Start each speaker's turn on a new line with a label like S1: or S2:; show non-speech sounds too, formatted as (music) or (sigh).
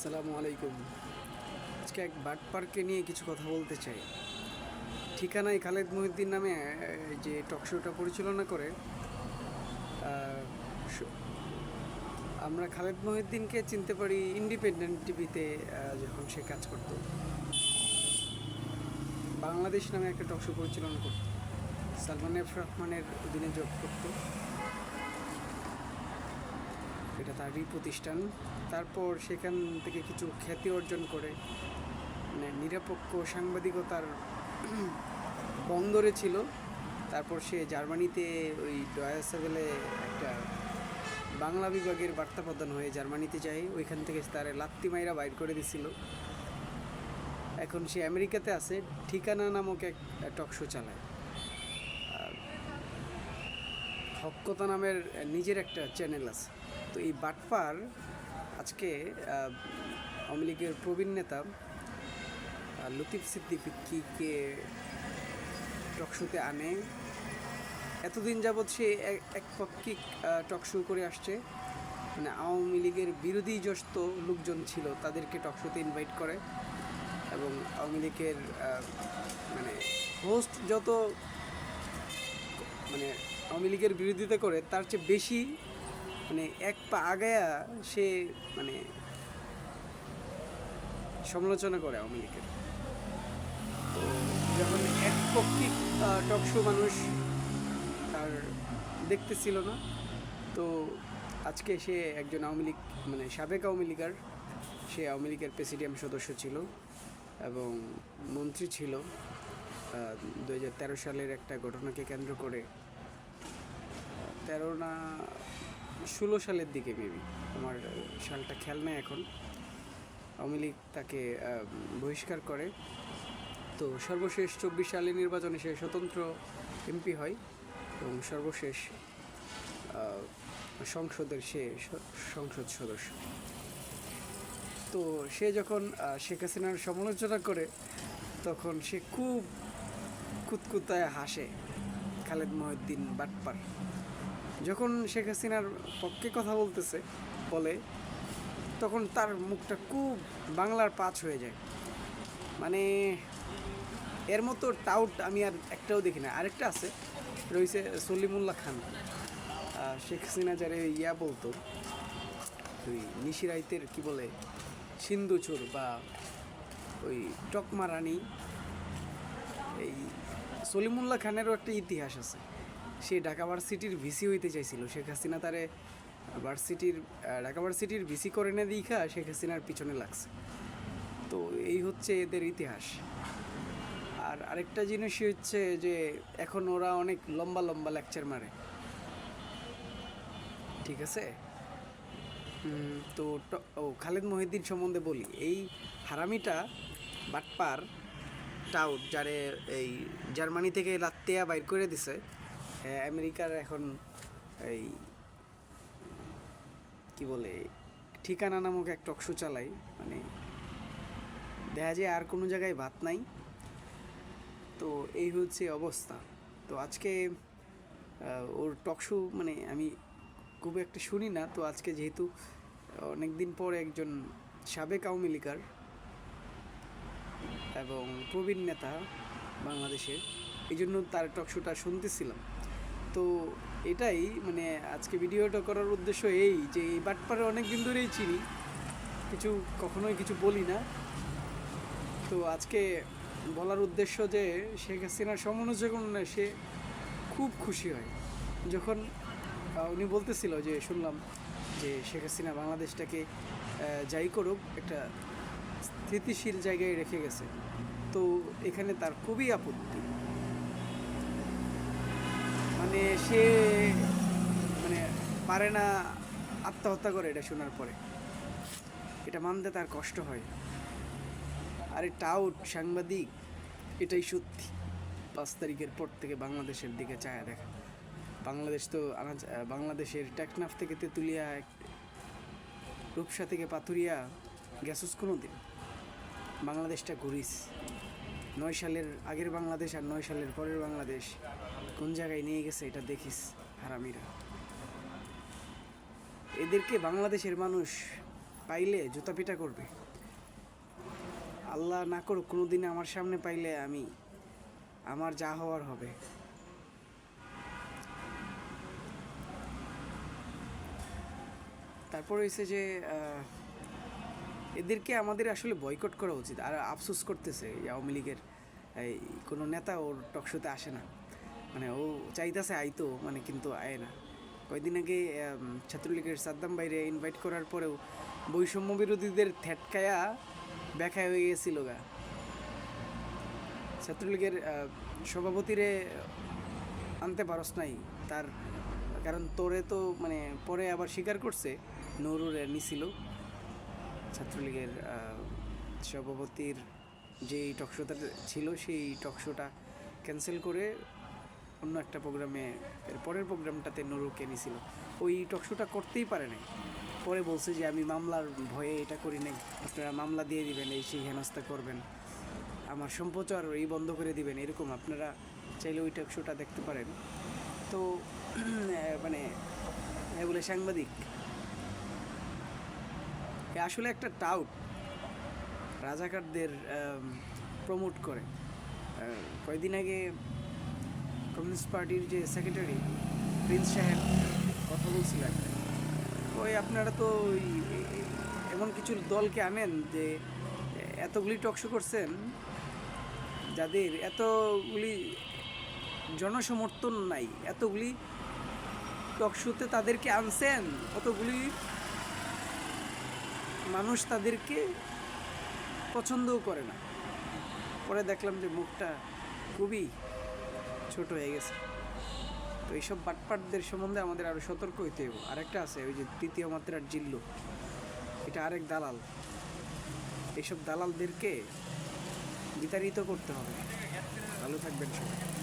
S1: আসসালামু আলাইকুম। আজকে এক বাট পার্কে নিয়ে কিছু কথা বলতে চাই। ঠিকানায় খালেদ মহিউদ্দিন নামে যে টক শোটা পরিচালনা করে আমরা খালেদ মহিউদ্দিনকে চিনতে পারি ইন্ডিপেন্ডেন্ট টিভিতে যখন সে কাজ করতো। বাংলাদেশ নামে একটা টক শো পরিচালনা করতো। সালমান এফ রহমানের অধীনে যোগ করতো। এটা তারই প্রতিষ্ঠান। তারপর সেখান থেকে কিছু খ্যাতি অর্জন করে। মানে নিরপেক্ষ সাংবাদিকতার বন্দরে ছিল। তারপর সে জার্মানিতে ওই ডয়াসেভেলে একটা বাংলা বিভাগের বার্তা প্রদান হয়ে জার্মানিতে যায়। ওইখান থেকে তার লাত্তি মাইরা বাইর করে দিছিল। এখন সে আমেরিকাতে আছে। ঠিকানা নামক এক টক শো চালায় আর হক্কতা নামের নিজের একটা চ্যানেল আছে। তো এই বাটপার আজকে আওয়ামী লীগের প্রবীণ নেতা লতিফ সিদ্দিকিকে টকশোতে আনে? এতদিন যাবৎ সে এক- এক পক্ষিক টকশো করে আসছে। মানে আওয়ামী লীগের বিরোধী যস্ত লোকজন ছিল, তাদেরকে টকশোতে ইনভাইট করে এবং আওয়ামী লীগের মানে হোস্ট যত মানে আওয়ামী লীগের বিরোধিতা করে, তার চেয়ে বেশি মানে এক পা আগায়া সে মানে সমালোচনা করে আওয়ামী লীগের। তো যখন এক পক্ষিক টকশো মানুষ তার দেখতেছিল না, তো আজকে সে একজন আওয়ামী লীগ মানে সাবেক আওয়ামী লীগার, সে আওয়ামী লীগের প্রেসিডিয়াম সদস্য ছিল এবং মন্ত্রী ছিল। দু হাজার তেরো সালের একটা ঘটনাকে কেন্দ্র করে তেরো না ষোলো সালের দিকে মেবি আমার সালটা খেয়াল নেই এখন। আওয়ামী লীগ তাকে বহিষ্কার করে। তো সর্বশেষ চব্বিশ সালের নির্বাচনে সে স্বতন্ত্র এমপি হয় এবং সর্বশেষ সংসদের সে সংসদ সদস্য। তো সে যখন শেখ হাসিনার সমালোচনা করে, তখন সে খুব কুতকুতায় হাসে খালেদ মহিউদ্দিন বাটপার। যখন শেখ হাসিনার পক্ষে কথা বলতেছে, বলে, তখন তার মুখটা খুব বাংলার পাঁচ হয়ে যায়। মানে এর মতো টাউট আমি আর একটাও দেখি না। আরেকটা আছে, রয়েছে সলিমুল্লাহ খান। শেখ হাসিনা যারে ইয়া বলতো, ওই নিশিরাইতের কি বলে সিন্ধুচুর বা ওই টকমা রানী, এই সলিমুল্লাহ খানেরও একটা ইতিহাস আছে। সে ঢাকা ভার্সিটির ভিসি হইতে চাইছিল। শেখ হাসিনা তারে ভার্সিটির ঢাকা ভার্সিটির ভিসি করে না দীঘা শেখ হাসিনার পিছনে লাগছে। তো এই হচ্ছে এদের ইতিহাস। আর আরেকটা জিনিসই হচ্ছে যে এখন ওরা অনেক লম্বা লম্বা লেকচার মারে। ঠিক আছে? তো ও খালেদ মহিউদ্দিন সম্বন্ধে বলি। এই হারামিটা বাটপার টাউট যারে এই জার্মানি থেকে লাত্তিয়া বাইর করে দিছে আমেরিকার এখন এই, কি বলে, ঠিকানা নামক এক টকশো চালাই মানে দেখা যায় আর কোনো জায়গায় ভাত নাই। তো এই হচ্ছে অবস্থা। তো আজকে ওর টকশো মানে আমি খুব একটা শুনি না, তো আজকে যেহেতু অনেক দিন পর একজন সাবেক আওয়ামী লীগার এবং প্রবীণ নেতা বাংলাদেশের এই জন্য তার টকশোটা শুনতেছিলাম। তো এটাই মানে আজকে ভিডিওটা করার উদ্দেশ্য এই যে এই বাটপারে অনেক দিন ধরেই চিনি, কিছু কখনোই কিছু বলি না। তো আজকে বলার উদ্দেশ্য যে শেখ হাসিনার সমালোচনা সে খুব খুশি হয়। যখন উনি বলতেছিল যে, শুনলাম যে শেখ হাসিনা বাংলাদেশটাকে যাই করুক, একটা স্থিতিশীল জায়গায় রেখে গেছে। তো এখানে তার খুবই আপত্তি। মানে সে মানে পারে না আত্মহত্যা করে এটা শোনার পরে। এটা মানতে তার কষ্ট হয়। আরে টাউট সাংবাদিক, এটাই সত্যি। পাঁচ তারিখের পর থেকে বাংলাদেশের দিকে চায়া দেখা। বাংলাদেশ তো আনাজ- বাংলাদেশের টেকনাফ থেকে তেঁতুলিয়া, রূপসা থেকে পাথুরিয়া, গেছস কোনো দিন বাংলাদেশটা ঘুরিস। নয় সালের আগের বাংলাদেশ আর নয় সালের পরের বাংলাদেশ, কোন জায়গায় নিয়ে গেছে এটা দেখিস হারামিরা। এদেরকে বাংলাদেশের মানুষ পাইলে জুতা পিটা করবে। আল্লাহ না করুক কোনো দিনে আমার সামনে পাইলে আমি, আমার যা হওয়ার হবে। তারপর হয়েছে যে এদেরকে আমাদের আসলে বয়কট করা উচিত। আর আফসোস করতেছে আওয়ামী লীগের। এই কোনো নেতা ওর টকশোতে আসে না। মানে ও চাইতেছে আইতো মানে কিন্তু আয় না। কয়েকদিন আগে ছাত্রলীগের সাদ্দাম বাইরে ইনভাইট করার পরেও বৈষম্য বিরোধীদের থেটকায়া ব্যাখ্যা হয়ে গেছিল গা। ছাত্রলীগের সভাপতিরে আনতে পারস নাই। তার কারণ তোরে তো মানে পরে আবার স্বীকার করছে, নৌরুরে নিছিল ছাত্রলীগের সভাপতির যে টকশোটা ছিল, সেই টকশোটা ক্যান্সেল করে অন্য একটা প্রোগ্রামে এর পরের প্রোগ্রামটাতে নুরুকে নিছিল ওই টকশোটা করতেই পারে নাই। পরে বলছে যে, আমি মামলার ভয়ে এটা করি নাই। আপনারা মামলা দিয়ে দিবেন, এই সেই হেনস্থা করবেন। আমার সম্প্রচার এই বন্ধ করে দিবেন। এরকম আপনারা চাইলে ওই টকশোটা দেখতে পারেন। তো (clears throat) মানে এগুলো সাংবাদিক। আসলে একটা টাউট রাজাকারদের প্রমোট করে। কয়েকদিন আগে কমিউনিস্ট পার্টির যে সেক্রেটারি প্রিন্স সাহেব কথা বলছিল ওই আপনারা তো এমন কিছু দলকে আনেন যে এতগুলি টকশো করছেন, যাদের এতগুলি জনসমর্থন নাই, এতগুলি টকশোতে তাদেরকে আনছেন, অতগুলি মানুষ তাদেরকে পছন্দও করে না। পরে দেখলাম যে মুখটা খুবই ছোট হয়ে গেছে। তো এইসব বাটপাটদের সম্বন্ধে আমাদের আরও সতর্ক হইতে হবে আরেকটা আছে, ওই যে তৃতীয় মাত্রার জিল্লু। এটা আরেক দালাল। এইসব দালালদেরকে বিতাড়িত করতে হবে। ভালো থাকবেন সবাই।